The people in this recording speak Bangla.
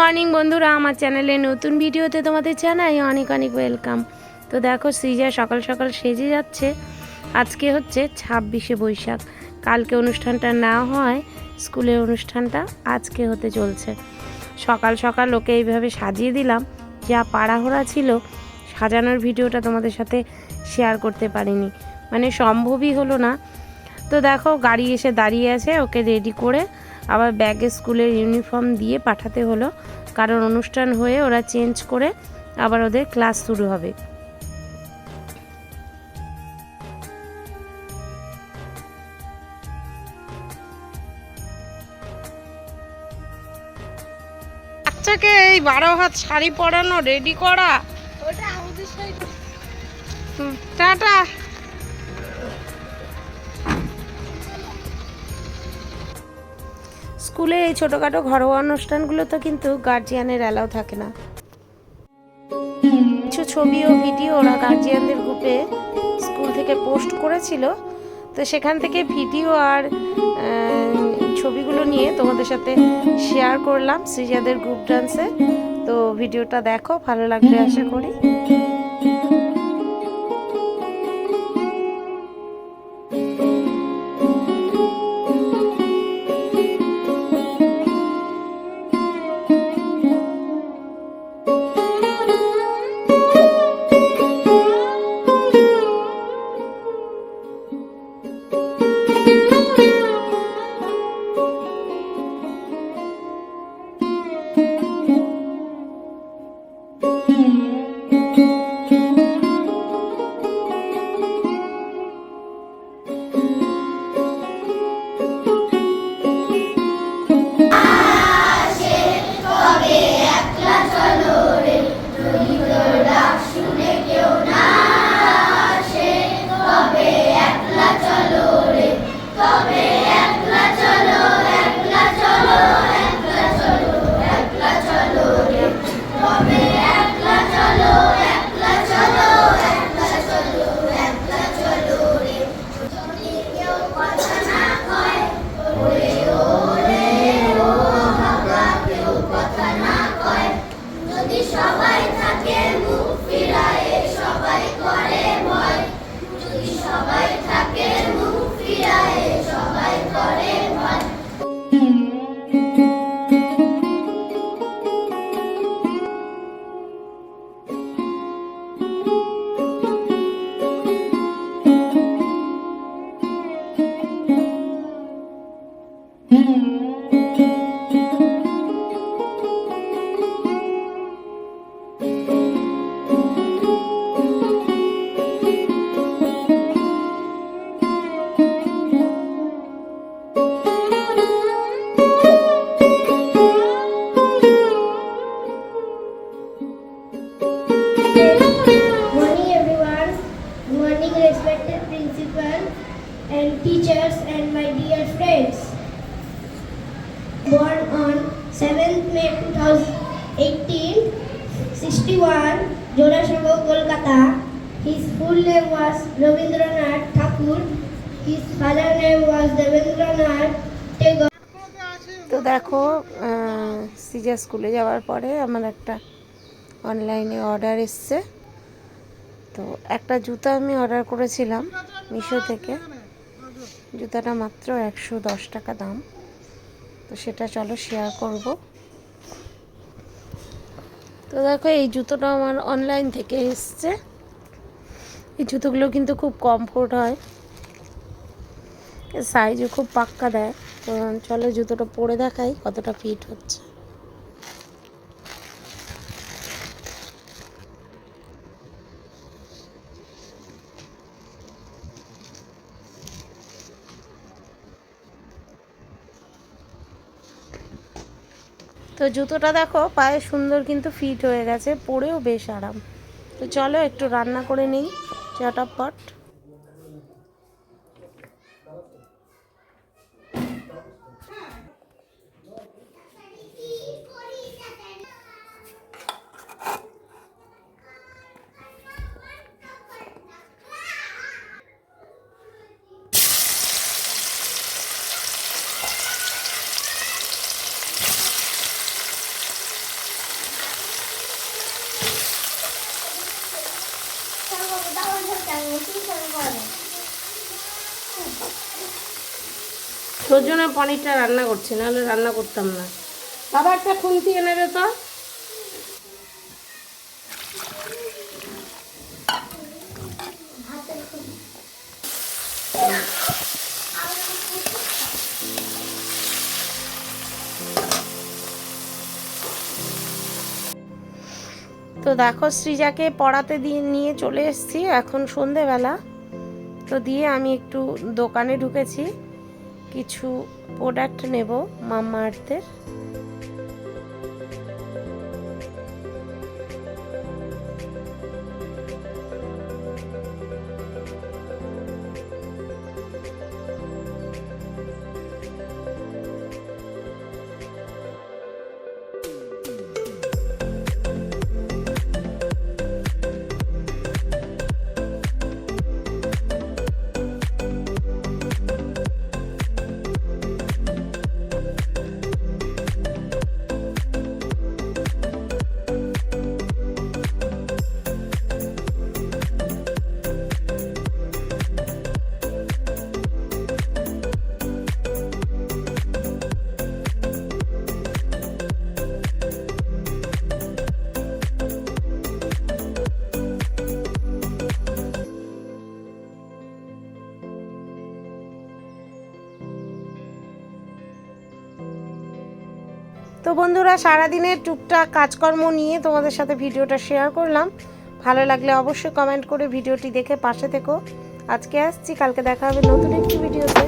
মর্নিং বন্ধুরা, আমার চ্যানেলে নতুন ভিডিওতে তোমাদের জানাই অনেক অনেক ওয়েলকাম। তো দেখো, সৃজা সকাল সকাল সেজে যাচ্ছে। আজকে হচ্ছে ছাব্বিশে বৈশাখ। কালকে অনুষ্ঠানটা না হয়, স্কুলের অনুষ্ঠানটা আজকে হতে চলছে। সকাল সকাল ওকে এইভাবে সাজিয়ে দিলাম। যা পাড়াহোড়া ছিল, সাজানোর ভিডিওটা তোমাদের সাথে শেয়ার করতে পারিনি। মানে সম্ভবই হলো না। তো দেখো, গাড়ি এসে দাঁড়িয়ে আছে, ওকে রেডি করে আবার ব্যাগে স্কুলের ইউনিফর্ম দিয়ে পাঠাতে হলো। কারণ অনুষ্ঠান হয়ে ওরা চেঞ্জ করে আবার ওদের ক্লাস শুরু হবে। বাচ্চাকে এই বারো হাত শাড়ি পরানো রেডি করা। টাটা। স্কুলে এই ছোটোখাটো ঘরোয়া অনুষ্ঠানগুলোতে কিন্তু গার্জিয়ানের অ্যালাউ থাকে না। কিছু ছবি ও ভিডিও ওরা গার্জিয়ানদের গ্রুপে স্কুল থেকে পোস্ট করেছিল। তো সেখান থেকে ভিডিও আর ছবিগুলো নিয়ে তোমাদের সাথে শেয়ার করলাম সৃজাদের গ্রুপ ডান্সে তো ভিডিওটা দেখো, ভালো লাগবে আশা করি। Born on 7th May 2018, 61, Jorasango, Kolkata. His full name was Rabindranath Thakur. His father name was Devendranath Tagore. তো দেখো সিজা স্কুলে যাওয়ার পরে আমার একটা অনলাইনে অর্ডার এসছে তো একটা জুতা আমি অর্ডার করেছিলাম মিশো থেকে জুতাটা মাত্র একশো দশ টাকা দাম তো সেটা চলো শেয়ার করব। তো দেখো, এই জুতোটা আমার অনলাইন থেকে এসছে। এই জুতোগুলো কিন্তু খুব কমফোর্ট হয়। সাইজও খুব পাক্কা দেয়। তো চলো জুতোটা পরে দেখাই কতটা ফিট হচ্ছে। তো জুতোটা দেখো, পায়ে সুন্দর কিন্তু ফিট হয়ে গেছে, পরেও বেশ আরাম। তো চলো একটু রান্না করে নিই, চটাপট। তোর জন্য পনিরটা রান্না করছি, নাহলে রান্না করতাম না। বাবা একটা খুন্তি এনে দে তো। তো দেখো সৃজাকে পড়াতে দিয়ে নিয়ে চলে এসেছি, এখন সন্ধেবেলা। তো দিয়ে আমি একটু দোকানে ঢুকেছি, কিছু প্রোডাক্ট নেব মাম্মা আর্থের তো বন্ধুরা, সারাদিনের টুকটাক কাজকর্ম নিয়ে তোমাদের সাথে ভিডিওটা শেয়ার করলাম। ভালো লাগলে অবশ্যই কমেন্ট করে ভিডিওটি দেখে পাশে থেকো। আজকে আসছি, কালকে দেখা হবে নতুন একটি ভিডিওতে